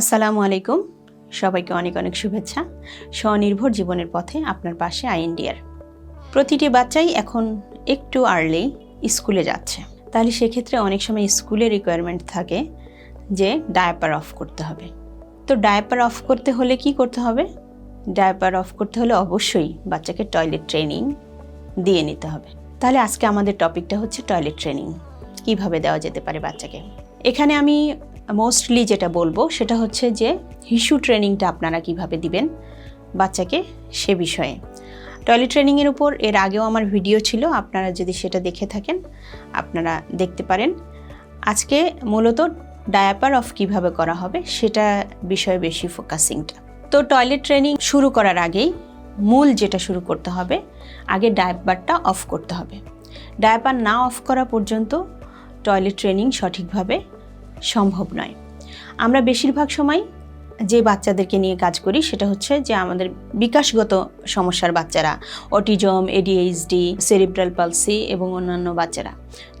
আসসালামু আলাইকুম। সবাইকে অনেক অনেক শুভেচ্ছা। স্বনির্ভর জীবনের পথে আপনার পাশে আই ইন্ডিয়ার প্রতিটি বাচ্চাই এখন একটু আর্লি স্কুলে যাচ্ছে। তাহলে সেক্ষেত্রে অনেক সময় স্কুলে রিকোয়ারমেন্ট থাকে যে ডায়াপার অফ করতে হবে। তো ডায়াপার অফ করতে হলে কি করতে হবে? ডায়াপার অফ করতে হলে অবশ্যই বাচ্চাকে টয়লেট ট্রেনিং দিয়ে নিতে হবে। তাহলে আজকে আমাদের টপিকটা হচ্ছে টয়লেট ট্রেনিং কীভাবে দেওয়া যেতে পারে বাচ্চাকে? এখানে আমি মোস্টলি যেটা বলব, সেটা হচ্ছে যে হিসু ট্রেনিংটা আপনারা কীভাবে দিবেন বাচ্চাকে সে বিষয়ে। টয়লেট ট্রেনিংয়ের উপর এর আগেও আমার ভিডিও ছিল, আপনারা যদি সেটা দেখে থাকেন, আপনারা দেখতে পারেন। আজকে মূলত ডায়াপার অফ কীভাবে করা হবে, সেটা বিষয়ে বেশি ফোকাসিংটা তো টয়লেট ট্রেনিং শুরু করার আগেই মূল যেটা শুরু করতে হবে, আগে ডায়াপারটা অফ করতে হবে। ডায়াপার না অফ করা পর্যন্ত টয়লেট ট্রেনিং সঠিকভাবে সম্ভব নয়। আমরা বেশিরভাগ সময় যে বাচ্চাদেরকে নিয়ে কাজ করি সেটা হচ্ছে যে আমাদের বিকাশগত সমস্যার বাচ্চারা, অটিজম এডিএইচডি সেরিব্রাল পালসি এবং অন্যান্য বাচ্চারা।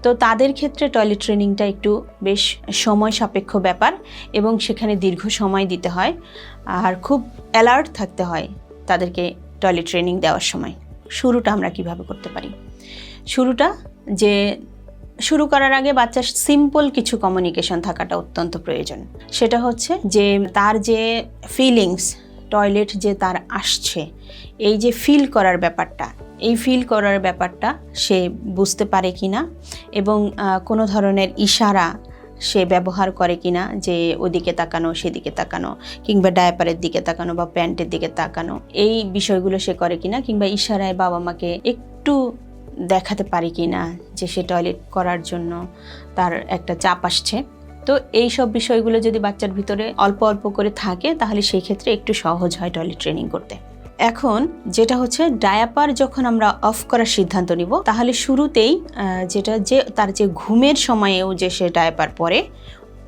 তো তাদের ক্ষেত্রে টয়লেট ট্রেনিংটা একটু বেশ সময় সাপেক্ষ ব্যাপার এবং সেখানে দীর্ঘ সময় দিতে হয় আর খুব অ্যালার্ট থাকতে হয় তাদেরকে টয়লেট ট্রেনিং দেওয়ার সময়। শুরুটা আমরা কীভাবে করতে পারি? শুরুটা যে শুরু করার আগে বাচ্চার সিম্পল কিছু কমিউনিকেশন থাকাটা অত্যন্ত প্রয়োজন। সেটা হচ্ছে যে, তার যে ফিলিংস টয়লেট যে তার আসছে, এই যে ফিল করার ব্যাপারটা, এই ফিল করার ব্যাপারটা সে বুঝতে পারে কি না এবং কোনো ধরনের ইশারা সে ব্যবহার করে কি না যে ওদিকে তাকানো, সেদিকে তাকানো, কিংবা ডায়াপারের দিকে তাকানো বা প্যান্টের দিকে তাকানো, এই বিষয়গুলো সে করে কিনা কিংবা ইশারায় বাবা মাকে একটু দেখাতে পারি কি না যে সে টয়লেট করার জন্য তার একটা চাপ আসছে। তো এই সব বিষয়গুলো যদি বাচ্চার ভিতরে অল্প অল্প করে থাকে, তাহলে সেই ক্ষেত্রে একটু সহজ হয় টয়লেট ট্রেনিং করতে। এখন যেটা হচ্ছে ডায়াপার যখন আমরা অফ করার সিদ্ধান্ত নিব, তাহলে শুরুতেই যেটা যে, তার যে ঘুমের সময়েও যে সে ডায়াপার পরে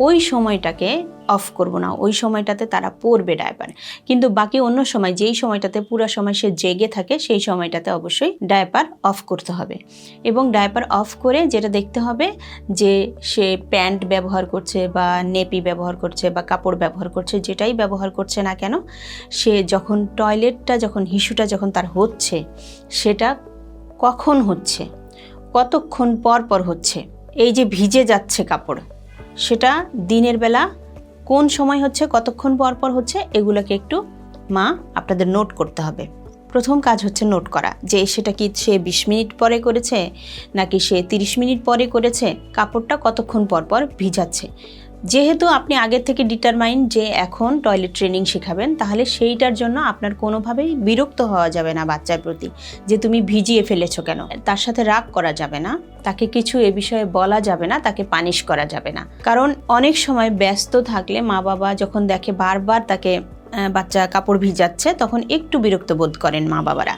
ওই সময়টাকে অফ করব না, ওই সময়টাতে তারা পরবে ডায়াপার কিন্তু বাকি অন্য সময়, যেই সময়টাতে পুরো সময় সে জেগে থাকে, সেই সময়টাতে অবশ্যই ডায়াপার অফ করতে হবে। এবং ডায়াপার অফ করে যেটা দেখতে হবে যে সে প্যান্ট ব্যবহার করছে বা নেপি ব্যবহার করছে বা কাপড় ব্যবহার করছে, যেটাই ব্যবহার করছে না কেন, সে যখন টয়লেটটা যখন হিসুটা যখন তার হচ্ছে, সেটা কখন হচ্ছে? কতক্ষণ পর পর হচ্ছে? এই যে ভিজে যাচ্ছে কাপড়। সেটা দিনের বেলা কোন সময় হচ্ছে, কতক্ষণ পর পর হচ্ছে, এগুলোকে একটু মা আপনাদের নোট করতে হবে। প্রথম কাজ হচ্ছে নোট করা, যে সেটা কি সে বিশ মিনিট পরে করেছে, নাকি সে তিরিশ মিনিট পরে করেছে, কাপড়টা কতক্ষণ পর পর ভিজাচ্ছে। যেহেতু আপনি আগের থেকে ডিটারমাইন যে এখন টয়লেট ট্রেনিং শেখাবেন, তাহলে সেইটার জন্য আপনার কোনোভাবেই বিরক্ত হওয়া যাবে না বাচ্চার প্রতি, যে তুমি ভিজিয়ে ফেলেছো কেন? তার সাথে রাগ করা যাবে না, তাকে কিছু এ বিষয়ে বলা যাবে না, তাকে পানিশ করা যাবে না। কারণ অনেক সময় ব্যস্ত থাকলে মা বাবা যখন দেখে বারবার তাকে বাচ্চা কাপড় ভিজাচ্ছে, তখন একটু বিরক্ত বোধ করেন মা বাবারা।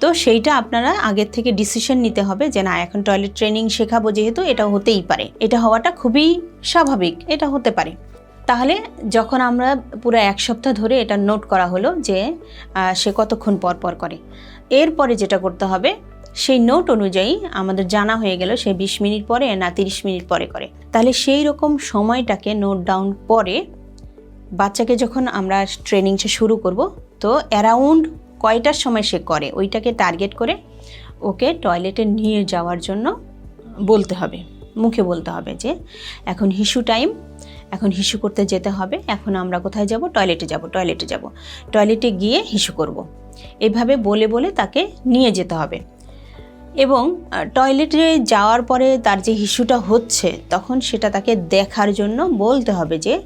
তো সেইটা আপনারা আগের থেকে ডিসিশন নিতে হবে যে, না, এখন টয়লেট ট্রেনিং শেখাবো যেহেতু, এটা হতেই পারে। এটা হওয়াটা খুবই স্বাভাবিক, এটা হতে পারে। তাহলে যখন আমরা পুরো এক সপ্তাহ ধরে এটা নোট করা হলো যে সে কতক্ষণ পর পর করে, এরপরে যেটা করতে হবে, সেই নোট অনুযায়ী আমাদের জানা হয়ে গেল সে বিশ মিনিট পরে না তিরিশ মিনিট পরে করে। তাহলে সেই রকম সময়টাকে নোট ডাউন পরে বাচ্চাকে যখন আমরা ট্রেনিংটা শুরু করব, তো অ্যারাউন্ড কয়টার সময় সে করে, ওইটাকে টার্গেট করে ওকে টয়লেটে নিয়ে যাওয়ার জন্য বলতে হবে, মুখে বলতে হবে যে, এখন হিসু টাইম এখন হিসু করতে যেতে হবে, এখন আমরা কোথায় যাব? টয়লেটে যাব টয়লেটে যাব। টয়লেটে গিয়ে হিসু করব। এভাবে বলে বলে তাকে নিয়ে যেতে হবে। এবং টয়লেটে যাওয়ার পরে তার যে হিসুটা হচ্ছে, তখন সেটা তাকে দেখার জন্য বলতে হবে যে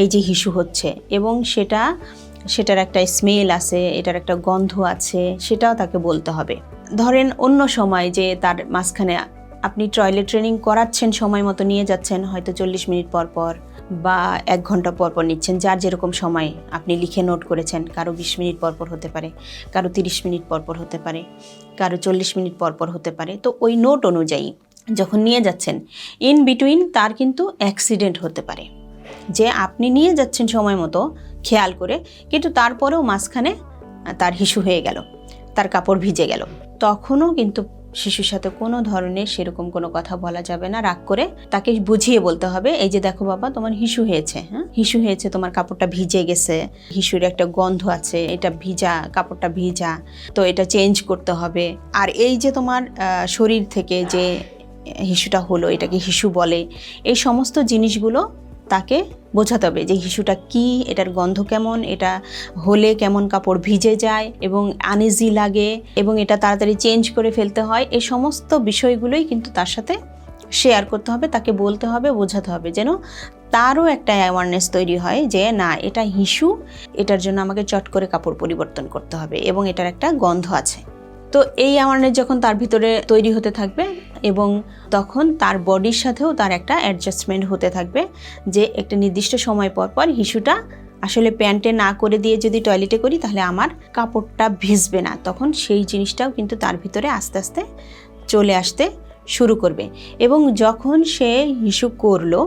এই যে হিসু হচ্ছে এবং সেটা, সেটার একটা স্মেল আছে, এটার একটা গন্ধ আছে, সেটাও তাকে বলতে হবে। ধরেন অন্য সময় যে তার মাঝখানে আপনি টয়লেট ট্রেনিং করাচ্ছেন সময় মতো নিয়ে যাচ্ছেন, হয়তো চল্লিশ মিনিট পর পর বা এক ঘণ্টা পর পর নিচ্ছেন, যার যেরকম সময় আপনি লিখে নোট করেছেন, কারও বিশ মিনিট পর পর হতে পারে, কারও তিরিশ মিনিট পর পর হতে পারে, কারও চল্লিশ মিনিট পর পর হতে পারে। তো ওই নোট অনুযায়ী যখন নিয়ে যাচ্ছেন ইন বিটুইন তার কিন্তু অ্যাক্সিডেন্ট হতে পারে। যে আপনি নিয়ে যাচ্ছেন সময় মতো, খেয়াল করে, কিন্তু তারপরেও মাঝখানে তার হিসু হয়ে গেল, তার কাপড় ভিজে গেল। তখনও কিন্তু শিশুর সাথে কোনো ধরনের সেরকম কোনো কথা বলা যাবে না, রাগ করে তাকে বুঝিয়ে বলতে হবে, এই যে দেখো বাবা, তোমার হিসু হয়েছে হ্যাঁ? হিসু হয়েছে, তোমার কাপড়টা ভিজে গেছে, হিসুর একটা গন্ধ আছে, এটা ভিজা, কাপড়টা ভিজা, তো এটা চেঞ্জ করতে হবে। আর এই যে তোমার শরীর থেকে যে হিসুটা হলো, এটাকে হিসু বলে, এই সমস্ত জিনিসগুলো তাকে বোঝাতে হবে যে হিসুটা কি, এটার গন্ধ কেমন, এটা হলে কেমন কাপড় ভিজে যায় এবং আনইজি লাগে এবং এটা তাড়াতাড়ি চেঞ্জ করে ফেলতে হয়। এই সমস্ত বিষয়গুলোই কিন্তু তার সাথে শেয়ার করতে হবে, তাকে বলতে হবে, বোঝাতে হবে যেন তারও একটা অ্যাওয়ারনেস তৈরি হয় যে না, এটা হিসু এটার জন্য আমাকে চট করে কাপড় পরিবর্তন করতে হবে এবং এটার একটা গন্ধ আছে। তো এই অ্যাওয়ারনেস যখন তার ভিতরে তৈরি হতে থাকবে এবং তখন তার বডির সাথেও তার একটা অ্যাডজাস্টমেন্ট হতে থাকবে যে একটা নির্দিষ্ট সময় পর পর হিসুটা আসলে প্যান্টে না করে দিয়ে যদি টয়লেটে করি তাহলে আমার কাপড়টা ভিজবে না। তখন সেই জিনিসটাও কিন্তু তার ভিতরে আস্তে আস্তে চলে আসতে শুরু করবে এবং যখন সে হিসু করল,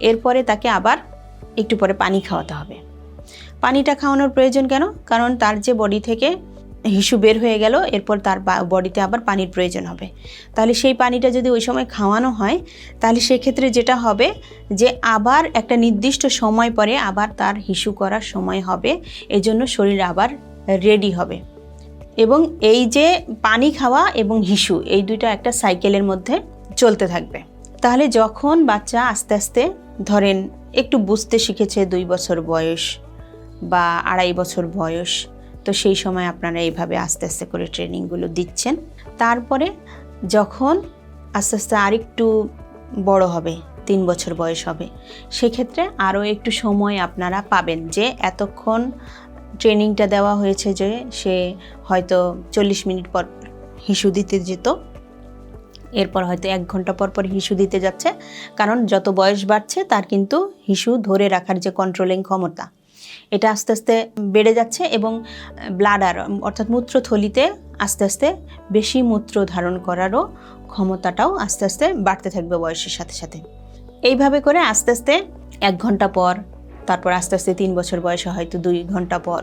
এরপরে তাকে আবার একটু পরে পানি খাওয়াতে হবে। পানিটা খাওয়ানোর প্রয়োজন কেন? কারণ তার যে বডি থেকে হিসু বের হয়ে গেল, এরপর তার বডিতে আবার পানির প্রয়োজন হবে। তাহলে সেই পানিটা যদি ওই সময় খাওয়ানো হয়, তাহলে সেক্ষেত্রে যেটা হবে যে আবার একটা নির্দিষ্ট সময় পরে আবার তার হিসু করার সময় হবে, এজন্য শরীর আবার রেডি হবে। এবং এই যে পানি খাওয়া এবং হিসু, এই দুইটা একটা সাইকেলের মধ্যে চলতে থাকবে। তাহলে যখন বাচ্চা আস্তে আস্তে ধরেন একটু বুঝতে শিখেছে দুই বছর বয়স বা আড়াই বছর বয়স তো সেই সময় আপনারা এইভাবে আস্তে আস্তে করে ট্রেনিংগুলো দিচ্ছেন। তারপরে যখন আস্তে আস্তে আরেকটু বড় হবে, তিন বছর বয়স হবে, সেক্ষেত্রে আরও একটু সময় আপনারা পাবেন যে এতক্ষণ ট্রেনিংটা দেওয়া হয়েছে যে সে হয়তো চল্লিশ মিনিট পর হিসু দিতে যেত, এরপর হয়তো এক ঘণ্টা পর পর হিসু দিতে যাচ্ছে, কারণ যত বয়স বাড়ছে তার কিন্তু হিসু ধরে রাখার যে কন্ট্রোলিং ক্ষমতা এটা আস্তে আস্তে বেড়ে যাচ্ছে এবং ব্লাডার অর্থাৎ মূত্রথলিতে আস্তে আস্তে বেশি মূত্র ধারণ করারও ক্ষমতাটাও আস্তে আস্তে বাড়তে থাকবে বয়সের সাথে সাথে। এইভাবে করে আস্তে আস্তে এক ঘণ্টা পর, তারপর আস্তে আস্তে তিন বছর বয়সে হয়তো দুই ঘণ্টা পর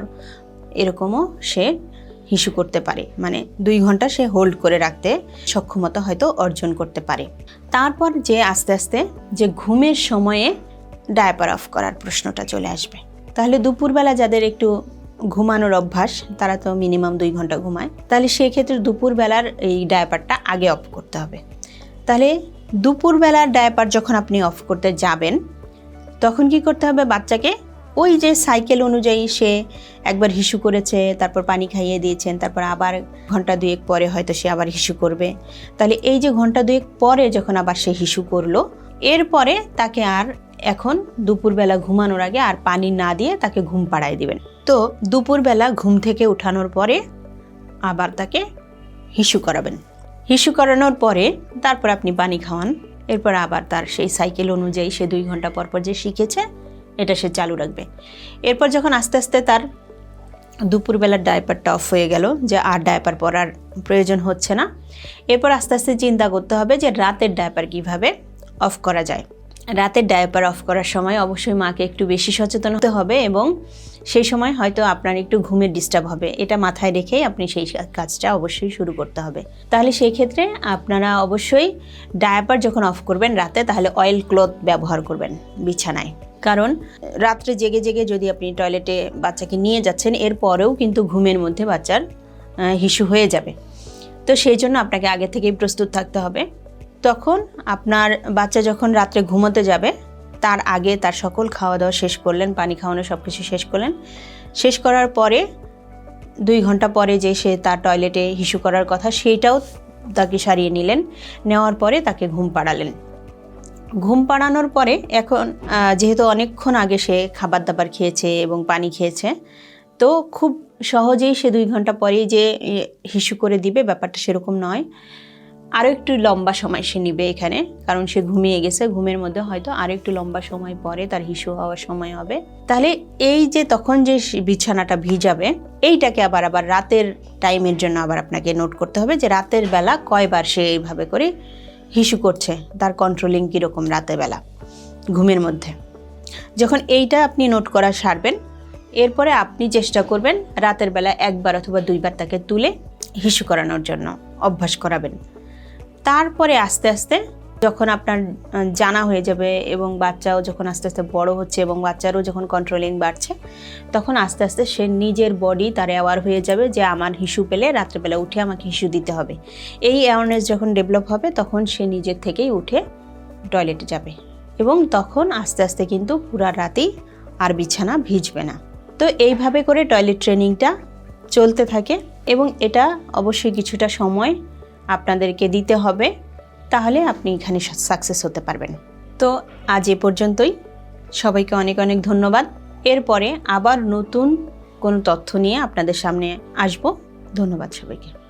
এরকমও সে হিসু করতে পারে। মানে দুই ঘণ্টা সে হোল্ড করে রাখতে সক্ষমতা হয়তো অর্জন করতে পারে। তারপর যে আস্তে আস্তে যে ঘুমের সময়ে ডায়াপার অফ করার প্রশ্নটা চলে আসবে। তাহলে দুপুরবেলা যাদের একটু ঘুমানোর অভ্যাস, তারা তো মিনিমাম দুই ঘণ্টা ঘুমায়, তাহলে সেক্ষেত্রে দুপুরবেলার এই ডায়াপারটা আগে অফ করতে হবে। তাহলে দুপুরবেলার ডায়াপার যখন আপনি অফ করতে যাবেন, তখন কি করতে হবে বাচ্চাকে? ওই যে সাইকেল অনুযায়ী সে একবার হিসু করেছে, তারপর পানি খাইয়ে দিয়েছেন, তারপর আবার ঘণ্টা দুয়েক পরে হয়তো সে আবার হিসু করবে। তাহলে এই যে ঘণ্টা দুয়েক পরে যখন আবার সে হিসু করল, এরপরে তাকে আর এখন দুপুরবেলা ঘুমানোর আগে আর পানি না দিয়ে তাকে ঘুম পাড়ায় দিবেন। তো দুপুরবেলা ঘুম থেকে উঠানোর পরে আবার তাকে হিসু করাবেন। হিসু করানোর পরে তারপর আপনি পানি খাওয়ান। এরপর আবার তার সেই সাইকেল অনুযায়ী সে দুই ঘণ্টা পর পর যে শিখেছে, এটা সে চালু রাখবে। এরপর যখন আস্তে আস্তে তার দুপুরবেলার ডায়পারটা অফ হয়ে গেল, যে আর ডায়পার পরার প্রয়োজন হচ্ছে না, এরপর আস্তে আস্তে চিন্তা করতে হবে যে রাতের ডায়পার কীভাবে অফ করা যায়। রাতের ডায়াপার অফ করার সময় অবশ্যই মাকে একটু বেশি সচেতন হতে হবে এবং সেই সময় হয়তো আপনার একটু ঘুমের ডিস্টার্ব হবে। এটা মাথায় রেখেই আপনি সেই কাজটা অবশ্যই শুরু করতে হবে। তাহলে সেই ক্ষেত্রে আপনারা অবশ্যই ডায়াপার যখন অফ করবেন রাতে, তাহলে অয়েল ক্লথ ব্যবহার করবেন বিছানায়। কারণ রাত্রে জেগে জেগে যদি আপনি টয়লেটে বাচ্চাকে নিয়ে যাচ্ছেন এরপরেও কিন্তু ঘুমের মধ্যে বাচ্চার হিসু হয়ে যাবে। তো সেই জন্য আপনাকে আগে থেকেই প্রস্তুত থাকতে হবে। তখন আপনার বাচ্চা যখন রাত্রে ঘুমোতে যাবে, তার আগে তার সকল খাওয়া দাওয়া শেষ করলেন, পানি খাওয়ানো সব কিছু শেষ করলেন। শেষ করার পরে, দুই ঘণ্টা পরে যে সে তার টয়লেটে হিসু করার কথা, সেইটাও তাকে সারিয়ে নিলেন। নেওয়ার পরে তাকে ঘুম পাড়ালেন। ঘুম পাড়ানোর পরে এখন যেহেতু অনেকক্ষণ আগে সে খাবার দাবার খেয়েছে এবং পানি খেয়েছে, তো খুব সহজেই সে দুই ঘণ্টা পরেই যে হিসু করে দিবে, ব্যাপারটা সেরকম নয়। আরও একটু লম্বা সময় সে নিবে এখানে, কারণ সে ঘুমিয়ে গেছে, ঘুমের মধ্যে হয়তো আরও একটু লম্বা সময় পরে তার হিসু হওয়ার সময় হবে। তাহলে এই যে তখন যে বিছানাটা ভিজাবে, এইটাকে আবার আবার রাতের টাইমের জন্য আবার আপনাকে নোট করতে হবে যে রাতের বেলা কয়বার সে এইভাবে করে হিসু করছে, তার কন্ট্রোলিং কীরকম রাতের বেলা, ঘুমের মধ্যে। যখন এইটা আপনি নোট করা সারবেন, এরপরে আপনি চেষ্টা করবেন রাতের বেলা একবার অথবা দুইবার তাকে তুলে হিসু করানোর জন্য অভ্যাস করাবেন। তারপরে আস্তে আস্তে যখন আপনার জানা হয়ে যাবে এবং বাচ্চাও যখন আস্তে আস্তে বড় হচ্ছে এবং বাচ্চারও যখন কন্ট্রোলিং বাড়ছে, তখন আস্তে আস্তে সে নিজের বডি তার অ্যাওয়ার হয়ে যাবে যে আমার হিসু পেলে রাত্রেবেলা উঠে আমাকে হিসু দিতে হবে। এই অ্যাওয়ারনেস যখন ডেভেলপ হবে, তখন সে নিজের থেকেই উঠে টয়লেটে যাবে এবং তখন আস্তে আস্তে কিন্তু পুরা রাতেই আর বিছানা ভিজবে না। তো এইভাবে করে টয়লেট ট্রেনিংটা চলতে থাকে এবং এটা অবশ্যই কিছুটা সময় আপনাদেরকে দিতে হবে, তাহলে আপনি এখানে সাকসেস হতে পারবেন। তো আজ এ পর্যন্তই। সবাইকে অনেক অনেক ধন্যবাদ। এরপরে আবার নতুন কোনো তথ্য নিয়ে আপনাদের সামনে আসব। ধন্যবাদ সবাইকে।